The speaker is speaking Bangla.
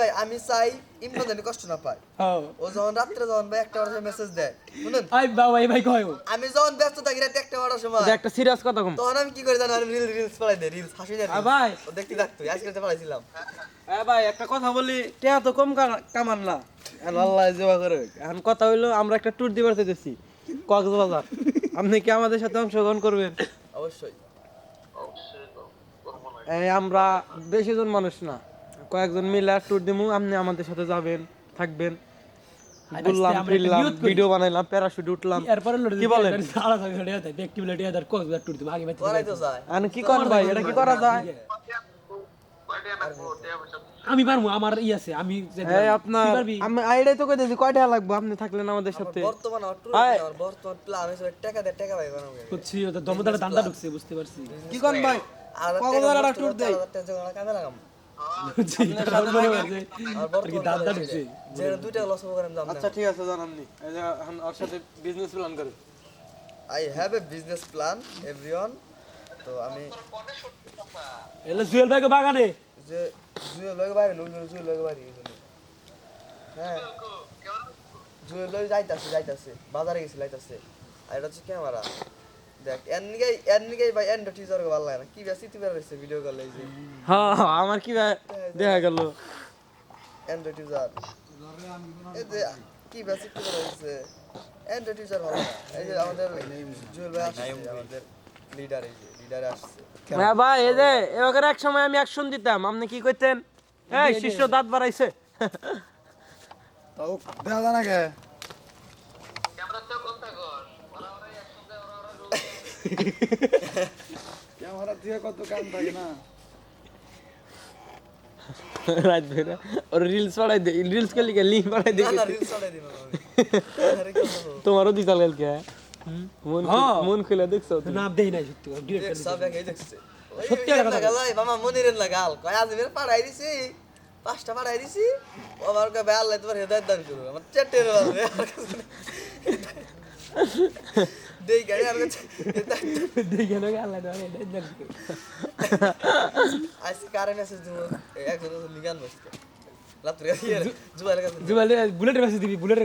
ভাই আমি চাই ইমরান জানি কষ্ট না পায়। হ্যাঁ। ও যখন রাত্রে যখন ভাই একটা মেসেজ দেয় শুনুন? আই বাবা এই ভাই কয় আমি যখন ব্যস্ত থাকি রাতে একটা সময় একটা সিরিয়াস কথা কম। তখন আমি কি করে জানো আমি রিল রিলস পালাই দেয় রিলস হাসি দেয় ভাই। ও দেখতে থাকতো আজকে তো পালাইছিলাম হ্যাঁ ভাই একটা কথা বলি টেয়া তো কম কামান না। এখন আল্লাহ জবা করে এখন কথা হইল আমরা একটা ট্যুর দিবার চাইতেছি কক্সবাজার। আপনি কি আমাদের সাথে অংশগ্রহণ করবেন? অবশ্যই। এই আমরা বেশি জন মানুষ না। কয়েকজন মিলে ট্যুর দিমু আপনি আমাদের সাথে যাবেন থাকবেন। ঘুরলাম ফিরলাম ভিডিও বানাইলাম প্যারাশুট উঠলাম। এরপরে কি বলেন? থাকে ট্যুর আগে বাইতে করাই তো কি করেন ভাই? এটা কি করা যায়? আমি পারব আমার ই আছে আমি এই আপনার আমি আইডিয়াই তো কই দিয়েছি কয় টাকা লাগবে? আপনি থাকলেন আমাদের সাথে। বর্তমান প্ল্যান টাকা দেয় টাকা ভাই বানাবো। হচ্ছে ওটা দমদারে দান্দা ঢুকছে বুঝতে পারছি। কি ভাই? ট্যুর দেই? কামে লাগাম। আচ্ছা ঠিক আছে জানাননি এই যে এখন ওর সাথে বিজনেস প্ল্যান করে। I have a business plan everyone তো আমি এলে জুয়েল ভাইকে বাগানে। যে জুয়েল লগে বাইরে লোক জুয়েল লগে বাইরে হ্যাঁ। জুয়েল যাইতাছে যাইতাছে। বাজারে গেছে যাইতাছে। আর এটা হচ্ছে ক্যামেরা। দেখ এর নিগে এর ভাই এন্ড টিজার ভালো লাগে না কি বেশি তুই বের হইছে ভিডিও কল যে। হ্যাঁ আমার কি দেখা গেল? এন্ড এই যে কি বেশি তুই বের হইছে এন্ড টিজার ভালো এই যে আমাদের জুয়েল ভাই আসছে আমাদের লিডার এই যে লিডার আসছে। হ্যাঁ ভাই এই যে এবার এক সময় আমি অ্যাকশন দিতাম। আপনি কি কইতেন? এই শিষ্য দাঁত বাড়াইছে। তাও দেখা না কে? ক্যামেরা দিয়ে কত কাম থাকে না রাত ভেরা ওর রিলস বাড়াই দে রিলস কে লিখে লিঙ্ক বাড়াই দে না না? তোমারও দিতাল কালকে মন খু- হ্যাঁ। মন খুলে দেখছ? নাম দেই নাই সত্যি ডিরেক্ট সব জায়গায় দেখছে। সত্যি কথা লাগা মামা মনিরের লাগাল। কয় আজমের পাঠাই দিছি, পাঁচটা পাঠাই দিছি। ও আমার কয়, ভাই আল্লাহ তোমার হেদায়েত দান করুক। আমার চেটের আমার কাছে নেই। দেই গাড়ি, দান। দেখে না আল্লাহ না দেন আজকে কারে message দিবো? একজন লিগান বসছে। লাভ তুই, জুয়েল বুলেটের মেসেজ দিবি বুলেটের